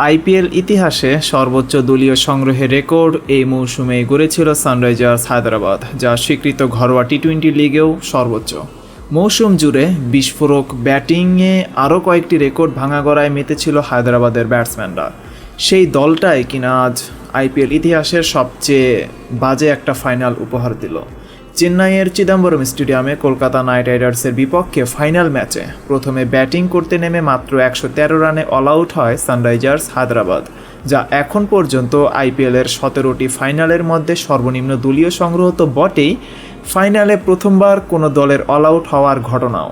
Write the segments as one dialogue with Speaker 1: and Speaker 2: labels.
Speaker 1: IPL ইতিহাসে সর্বোচ্চ দলীয় সংগ্রহের রেকর্ড এই মৌসুমে গড়েছিল সানরাইজার্স হায়দ্রাবাদ, যা স্বীকৃত ঘরোয়া টি টোয়েন্টি লিগেও সর্বোচ্চ। মৌসুম জুড়ে বিস্ফোরক ব্যাটিংয়ে আরও কয়েকটি রেকর্ড ভাঙা গড়ায় মেতেছিল হায়দ্রাবাদের ব্যাটসম্যানরা। সেই দলটাই কিনা আজ আইপিএল ইতিহাসের সবচেয়ে বাজে একটা ফাইনাল উপহার দিল। চেন্নাইয়ের চিদাম্বরম স্টেডিয়ামে কলকাতা নাইট রাইডার্সের বিপক্ষে ফাইনাল ম্যাচে প্রথমে ব্যাটিং করতে নেমে মাত্র একশো তেরো রানে অল আউট হয় সানরাইজার্স হায়দ্রাবাদ, যা এখন পর্যন্ত আইপিএলের সতেরোটি ফাইনালের মধ্যে সর্বনিম্ন দলীয় সংগ্রহ তো বটেই, ফাইনালে প্রথমবার কোনো দলের অল আউট হওয়ার ঘটনাও।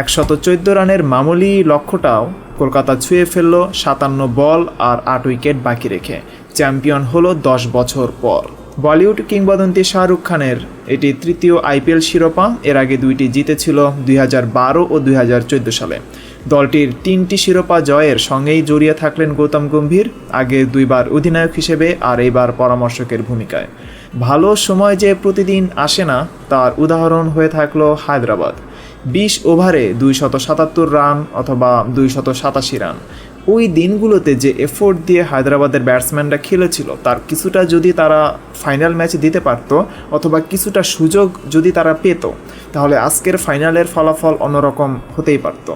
Speaker 1: একশত চোদ্দ রানের মামুলি লক্ষ্যটাও কলকাতা ছুঁয়ে ফেলল সাতান্ন বল আর আট উইকেট বাকি রেখে। চ্যাম্পিয়ন হলো দশ বছর পর। বলিউড কিংবদন্তি শাহরুখ খানের এটি তৃতীয় আইপিএল শিরোপা, এর আগে দুইটি জিতেছিল দুই ও দু হাজার চোদ্দ সালে। দলটির তিনটি শিরোপা জয়ের সঙ্গেই জড়িয়ে থাকলেন গৌতম গম্ভীর, আগে দুইবার অধিনায়ক হিসেবে আর এইবার পরামর্শকের ভূমিকায়। ভালো সময় যে প্রতিদিন আসে না, তার উদাহরণ হয়ে থাকল হায়দ্রাবাদ। বিশ ওভারে দুইশত সাতাত্তর রান অথবা দুইশত সাতাশি রান। ওই দিনগুলোতে যে এফোর্ট দিয়ে হায়দ্রাবাদের ব্যাটসম্যানরা খেলেছিল, তার কিছুটা যদি তারা ফাইনাল ম্যাচ দিতে পারত অথবা কিছুটা সুযোগ যদি তারা পেত, তাহলে আজকের ফাইনালের ফলাফল অন্যরকম হতেই পারতো।